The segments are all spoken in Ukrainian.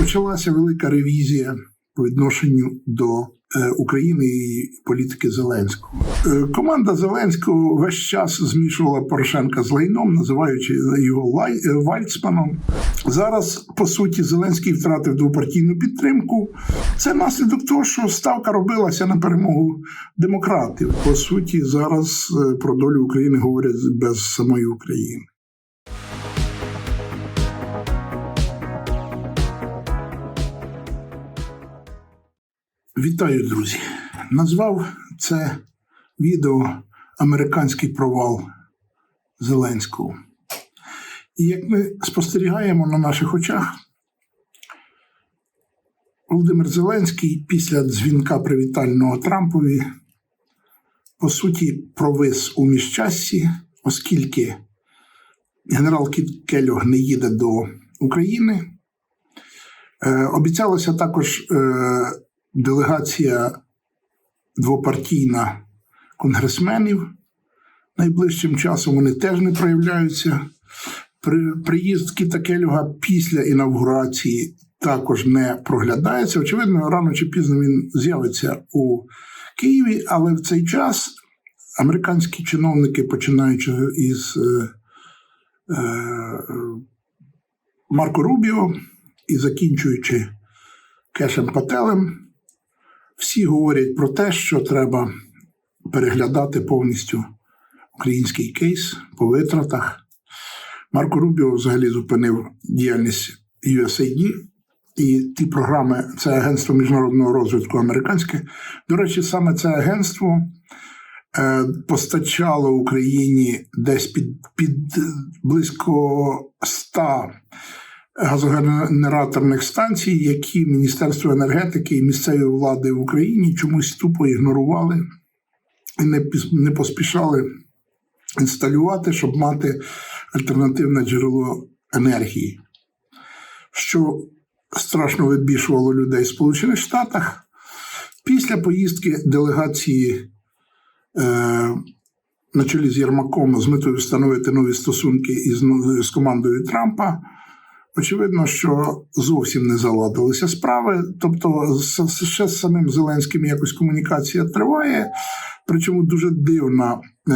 почалася велика ревізія по відношенню до е, України і політики Зеленського. Е, Команда Зеленського весь час змішувала Порошенка з лайном, називаючи його лай, е, Вальцманом. Зараз, по суті, Зеленський втратив двопартійну підтримку. Це наслідок того, що ставка робилася на перемогу демократів. По суті, зараз про долю України говорять без самої України. Вітаю, друзі! Назвав це відео Американський провал Зеленського. І як ми спостерігаємо на наших очах, Володимир Зеленський після дзвінка привітального Трампові по суті провис у міжчасті, оскільки генерал Кіт Кельог не їде до України. Е, обіцялося також е, делегація двопартійна конгресменів. Найближчим часом вони теж не проявляються. При, приїзд Кіта Келюга після інавгурації також не проглядається. Очевидно, рано чи пізно він з'явиться у Києві, але в цей час американські чиновники, починаючи із е, е, Марко Рубіо і закінчуючи Кешем Пателем, всі говорять про те, що треба переглядати повністю український кейс по витратах. Марко Рубіо взагалі зупинив діяльність USAID і ті програми, це Агентство міжнародного розвитку американське. До речі, саме це агентство е, постачало Україні десь під, під близько 100 газогенераторних станцій, які Міністерство енергетики і місцеві влади в Україні чомусь тупо ігнорували і не, поспішали інсталювати, щоб мати альтернативне джерело енергії, що страшно вибішувало людей в Сполучених Штатах. Після поїздки делегації е, на чолі з Єрмаком з метою встановити нові стосунки із, з командою Трампа. Очевидно, що зовсім не заладилися справи. Тобто, ще з самим Зеленським якось комунікація триває, причому дуже дивна, е,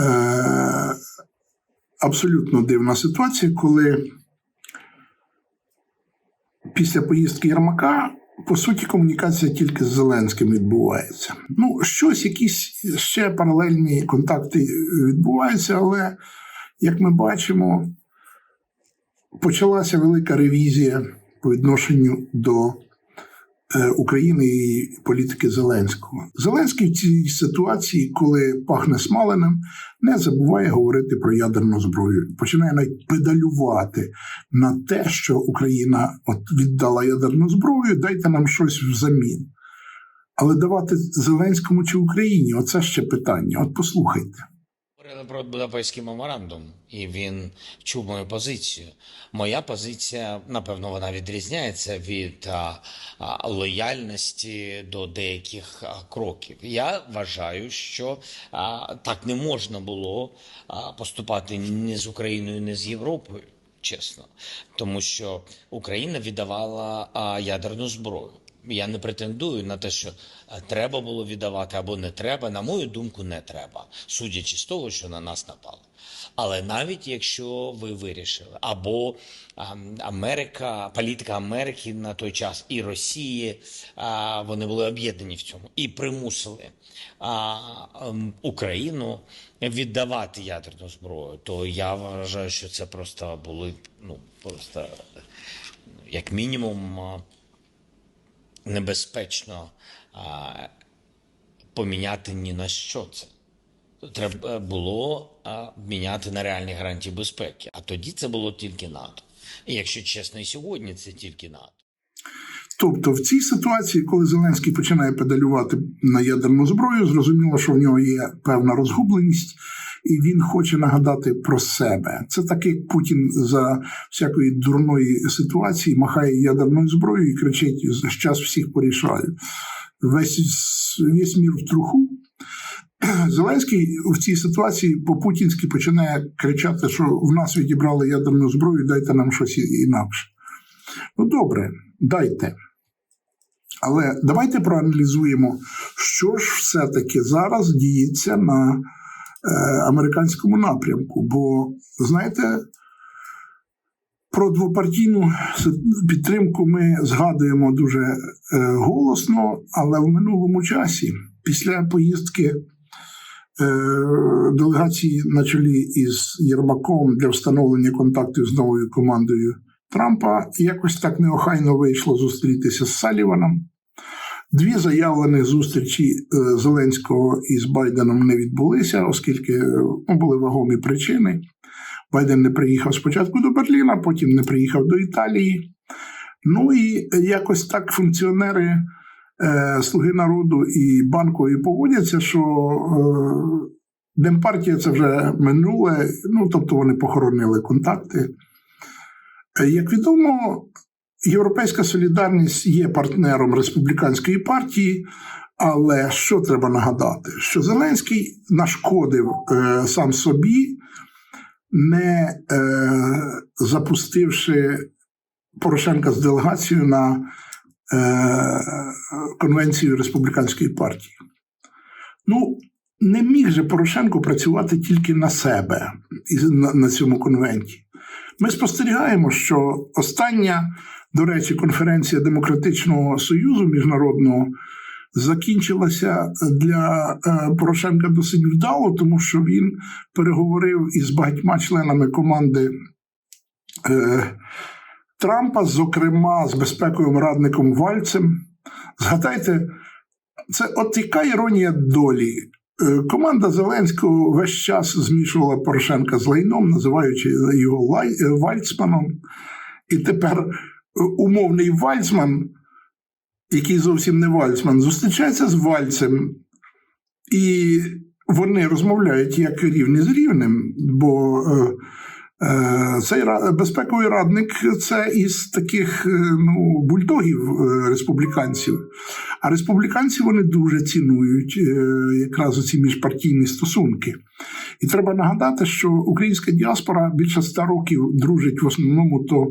е, абсолютно дивна ситуація, коли після поїздки Єрмака. По суті, комунікація тільки з Зеленським відбувається. Ну, щось, якісь ще паралельні контакти відбуваються, але як ми бачимо, почалася велика ревізія по відношенню до е, України і політики Зеленського. Зеленський в цій ситуації, коли пахне смаленим, не забуває говорити про ядерну зброю. Починає навіть педалювати на те, що Україна от віддала ядерну зброю, дайте нам щось взамін. Але давати Зеленському чи Україні оце ще питання. От послухайте. Говорили про Будапештський меморандум, і він чув мою позицію. Моя позиція, напевно, вона відрізняється від а, а, лояльності до деяких а, кроків. Я вважаю, що а, так не можна було а, поступати ні з Україною, ні з Європою. Чесно, тому що Україна віддавала а, ядерну зброю. Я не претендую на те, що е, треба було віддавати або не треба. На мою думку, не треба, судячи з того, що на нас напали. Але навіть якщо ви вирішили, або Америка, політика Америки на той час і Росії, вони були об'єднані в цьому і примусили ем, Україну віддавати ядерну зброю, то я вважаю, що це просто були ну просто як мінімум небезпечно а, поміняти ні на що це. Треба було а, міняти на реальні гарантії безпеки. А тоді це було тільки НАТО. І якщо чесно, і сьогодні це тільки НАТО. Тобто, в цій ситуації, коли Зеленський починає педалювати на ядерну зброю, зрозуміло, що в нього є певна розгубленість, і він хоче нагадати про себе. Це так, як Путін за всякої дурної ситуації махає ядерною зброєю і кричить: час всіх порішаю. Весь весь мір в труху. Зеленський в цій ситуації по-путінськи починає кричати, що в нас відібрали ядерну зброю, дайте нам щось інакше. Ну, добре, дайте. Але давайте проаналізуємо, що ж все-таки зараз діється на американському напрямку. Бо, знаєте, про двопартійну підтримку ми згадуємо дуже е, голосно, але в минулому часі, після поїздки е, делегації на чолі із Єрмаком для встановлення контактів з новою командою Трампа, якось так неохайно вийшло зустрітися з Саліваном. Дві заявлені зустрічі е, Зеленського із Байденом не відбулися, оскільки е, ну, були вагомі причини. Байден не приїхав спочатку до Берліна, потім не приїхав до Італії. Ну і якось так функціонери е, Слуги народу і банкові поводяться, що е, Демпартія це вже минуле, ну тобто вони похоронили контакти. Е, Як відомо, Європейська солідарність є партнером республіканської партії, але що треба нагадати? Що Зеленський нашкодив е, сам собі, не е, запустивши Порошенка з делегацією на е, конвенцію республіканської партії. Ну, не міг же Порошенко працювати тільки на себе на, на цьому конвенті. Ми спостерігаємо, що остання, до речі, конференція Демократичного Союзу міжнародного закінчилася для е, Порошенка досить вдало, тому що він переговорив із багатьма членами команди е, Трампа, зокрема з безпековим радником Вальцем. Згадайте, це от яка іронія долі. Е, Команда Зеленського весь час змішувала Порошенка з лайном, називаючи його лай, е, Вальцманом. І тепер е, умовний Вальцман, який зовсім не Вальцман, зустрічається з Вальцем, і вони розмовляють як рівні з рівним, бо цей безпековий радник це із таких е, ну, бульдогів е, республіканців. А республіканці вони дуже цінують е, якраз ці міжпартійні стосунки. І треба нагадати, що українська діаспора більше ста років дружить в основному то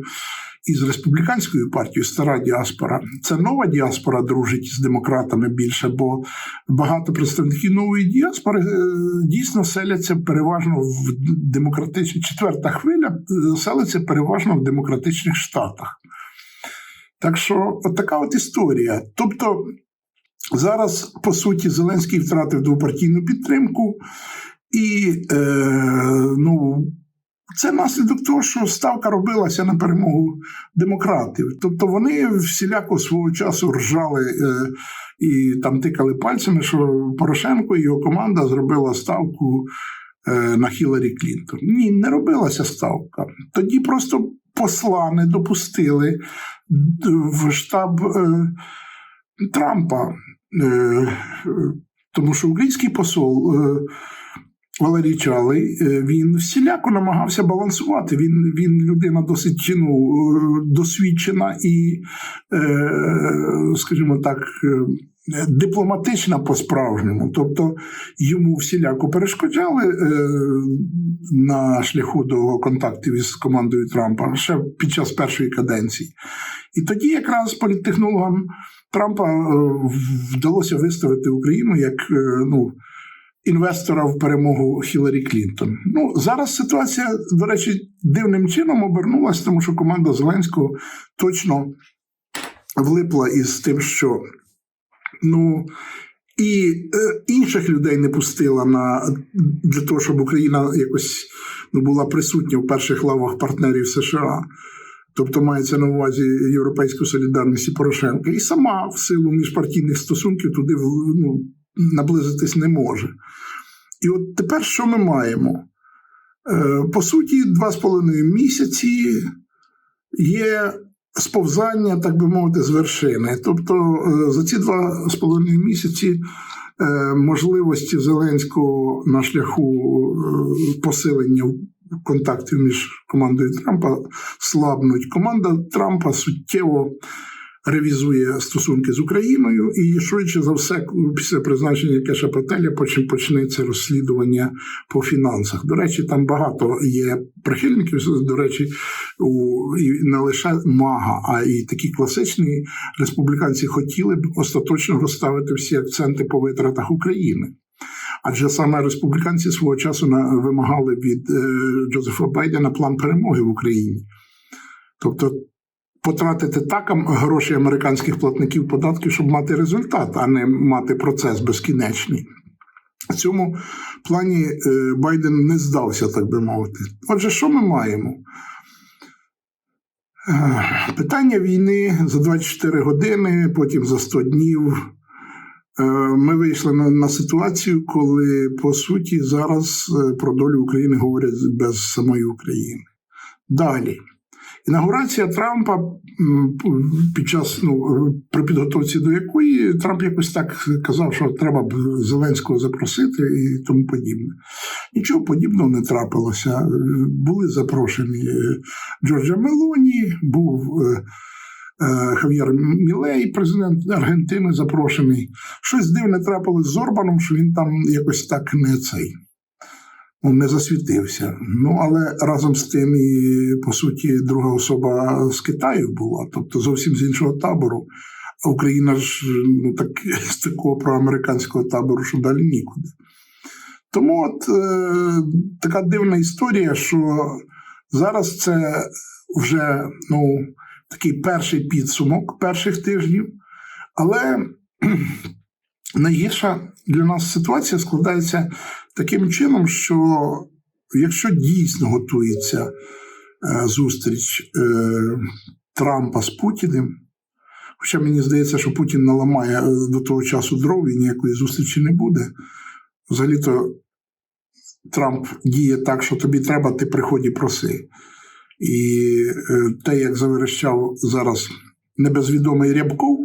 із республіканською партією, стара діаспора. Це нова діаспора дружить з демократами більше, бо багато представників нової діаспори е, дійсно селяться переважно в демократичній четверта хвиля е, селиться переважно в демократичних штатах. Так що, от така от історія. Тобто, зараз, по суті, Зеленський втратив двопартійну підтримку, і е, ну, це наслідок того, що ставка робилася на перемогу демократів. Тобто вони всіляко свого часу ржали е, і там тикали пальцями, що Порошенко і його команда зробила ставку е, на Хіларі Клінтон. Ні, не робилася ставка. Тоді просто посла не допустили в штаб е, Трампа. Е, е, тому що український посол е, Валерій Чалий, е, він всіляко намагався балансувати. Він, він людина досить ну, е, досвідчена і, е, скажімо так, дипломатична по-справжньому. Тобто йому всіляко перешкоджали на шляху до контактів із командою Трампа ще під час першої каденції. І тоді якраз політтехнологам Трампа вдалося виставити Україну як ну, інвестора в перемогу Хіларі Клінтон. Ну, зараз ситуація, до речі, дивним чином обернулася, тому що команда Зеленського точно влипла із тим, що ну. І е, інших людей не пустила на для того, щоб Україна якось ну, була присутня в перших лавах партнерів США. Тобто мається на увазі Європейську солідарність і Порошенка, і сама в силу міжпартійних стосунків туди ну, наблизитись не може. І от тепер що ми маємо? Е, По суті, два з половиною місяці є сповзання, так би мовити, з вершини. Тобто е, за ці два з половиною місяці е, можливості Зеленського на шляху посилення контактів між командою Трампа слабнуть. Команда Трампа суттєво ревізує стосунки з Україною, і швидше за все, після призначення Кеша Петеля поч- почнеться розслідування по фінансах. До речі, там багато є прихильників. До речі, у і не лише мага, а й такі класичні республіканці хотіли б остаточно розставити всі акценти по витратах України. Адже саме республіканці свого часу вимагали від е, Джозефа Байдена план перемоги в Україні. Тобто потратити так гроші американських платників податків, щоб мати результат, а не мати процес безкінечний. В цьому плані е, Байден не здався, так би мовити. Отже, що ми маємо? Е, Питання війни за 24 години, потім за 100 днів. Е, Ми вийшли на, на ситуацію, коли по суті зараз про долю України говорять без самої України. Далі. Інаугурація Трампа, під час ну, при підготовці до якої Трамп якось так казав, що треба б Зеленського запросити і тому подібне. Нічого подібного не трапилося. Були запрошені Джорджа Мелоні, був е, е, Хав'єр Мілей, президент Аргентини, запрошений. Щось дивне трапилось з Орбаном, що він там якось так не цей. Не засвітився. Ну, але разом з тим, і, по суті, друга особа з Китаю була, тобто зовсім з іншого табору. А Україна ж ну, так, з такого проамериканського табору, що далі нікуди. Тому от е, така дивна історія, що зараз це вже ну, такий перший підсумок перших тижнів, але найгірша для нас ситуація складається таким чином, що якщо дійсно готується е, зустріч е, Трампа з Путіним, хоча мені здається, що Путін наламає е, до того часу дров і ніякої зустрічі не буде. Взагалі-то Трамп діє так, що тобі треба, ти приході проси. І те, як заверещав зараз небезвідомий Рябков,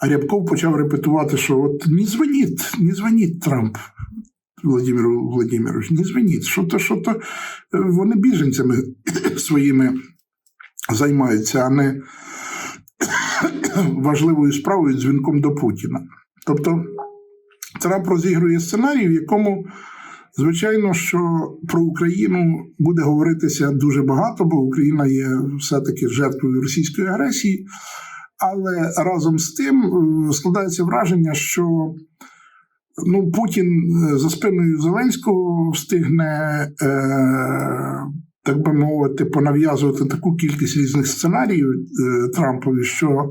а Рябков почав репетувати, що от не дзвоніть, не дзвоніть Трамп Владимиру Владимирович, не дзвоніть. Що то, що то е, вони біженцями своїми займаються, а не важливою справою дзвінком до Путіна. Тобто Трамп розігрує сценарій, в якому, звичайно, що про Україну буде говоритися дуже багато, бо Україна є все-таки жертвою російської агресії. Але разом з тим е, складається враження, що ну, Путін е, за спиною Зеленського встигне, е, так би мовити, понав'язувати таку кількість різних сценаріїв е, Трампові, що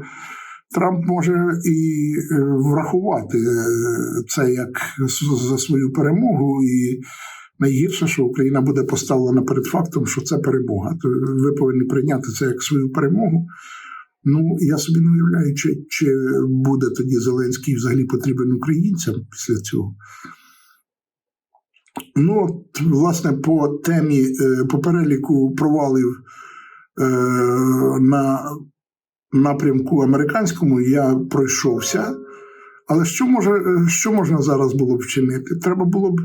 Трамп може і е, врахувати це як за свою перемогу. І найгірше, що Україна буде поставлена перед фактом, що це перемога. То ви повинні прийняти це як свою перемогу. Ну, я собі не уявляю, чи, чи буде тоді Зеленський взагалі потрібен українцям після цього. Ну, от, власне, по темі, е, по переліку провалів е, на напрямку американському я пройшовся. Але що, може, е, що можна зараз було б вчинити? Треба було б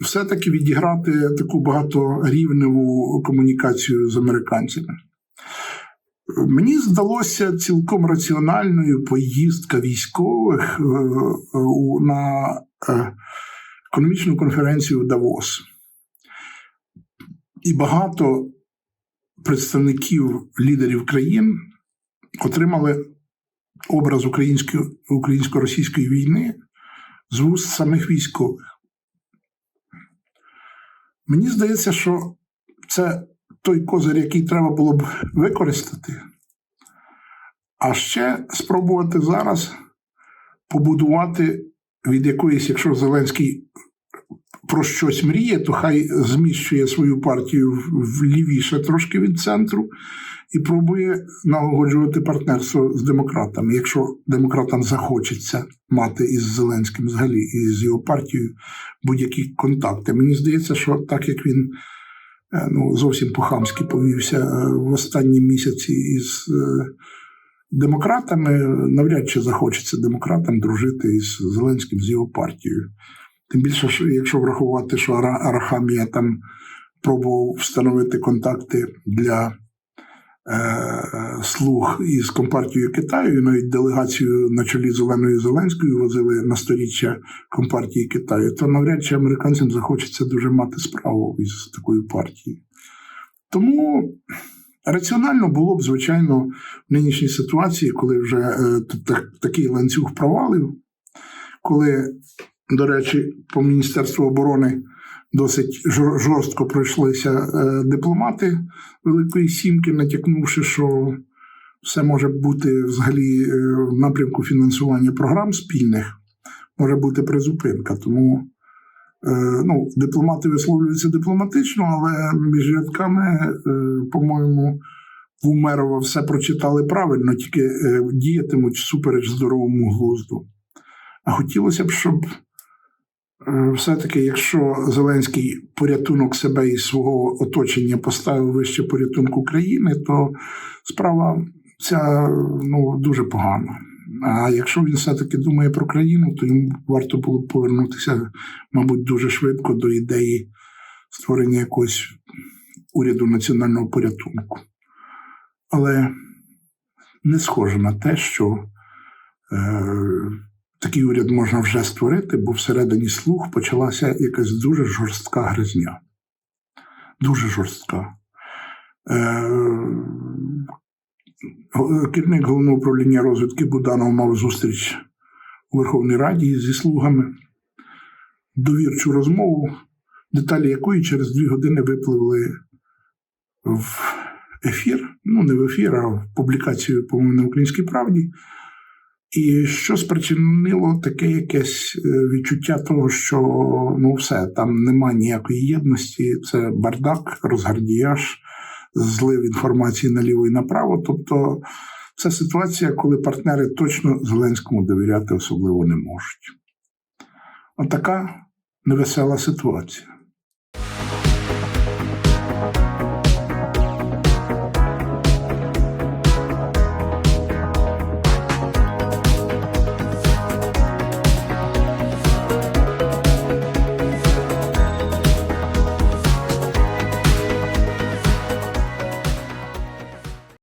все-таки відіграти таку багаторівневу комунікацію з американцями. Мені здалося цілком раціональною поїздка військових е, на е, економічну конференцію в Давос. І багато представників лідерів країн отримали образ українсько-російської війни з вуст самих військових. Мені здається, що це той козир, який треба було б використати, а ще спробувати зараз побудувати від якоїсь, якщо Зеленський про щось мріє, то хай зміщує свою партію в- лівіше трошки від центру і пробує налагоджувати партнерство з демократами, якщо демократам захочеться мати із Зеленським взагалі і з його партією будь-які контакти. Мені здається, що так як він ну, зовсім по-хамськи повівся е, в останні місяці із е, демократами, навряд чи захочеться демократам дружити із Зеленським з його партією. Тим більше, що якщо врахувати, що Ара- Арахамія там пробував встановити контакти для е, слуг із Компартією Китаю, і навіть делегацію на чолі з Оленою Зеленською возили на сторіччя Компартії Китаю, то навряд чи американцям захочеться дуже мати справу із такою партією. Тому раціонально було б, звичайно, в нинішній ситуації, коли вже е, так- такий ланцюг провалив, коли, до речі, по Міністерству оборони досить жорстко пройшлися е, дипломати Великої Сімки, натякнувши, що все може бути взагалі е, в напрямку фінансування програм спільних, може бути призупинка. Тому е, ну, дипломати висловлюються дипломатично, але між рядками, по-моєму, в Умерова все прочитали правильно, тільки діятимуть всупереч здоровому глузду. А хотілося б, щоб все-таки, якщо Зеленський порятунок себе і свого оточення поставив вище порятунку країни, то справа ця ну, дуже погана. А якщо він все-таки думає про країну, то йому варто було б повернутися, мабуть, дуже швидко до ідеї створення якогось уряду національного порятунку. Але не схоже на те, що е, такий уряд можна вже створити, бо всередині слуг почалася якась дуже жорстка гризня. Дуже жорстка. Е, керівник головного управління розвідки Буданов мав зустріч у Верховній Раді зі слугами, довірчу розмову, деталі якої через дві години випливли в ефір, ну не в ефір, а в публікацію, по-моєму, на Українській правді. І що спричинило таке якесь е, відчуття того, що ну все, там нема ніякої єдності, це бардак, розгардіяж, злив інформації наліво і направо. Тобто це ситуація, коли партнери точно Зеленському довіряти особливо не можуть. Отака невесела ситуація.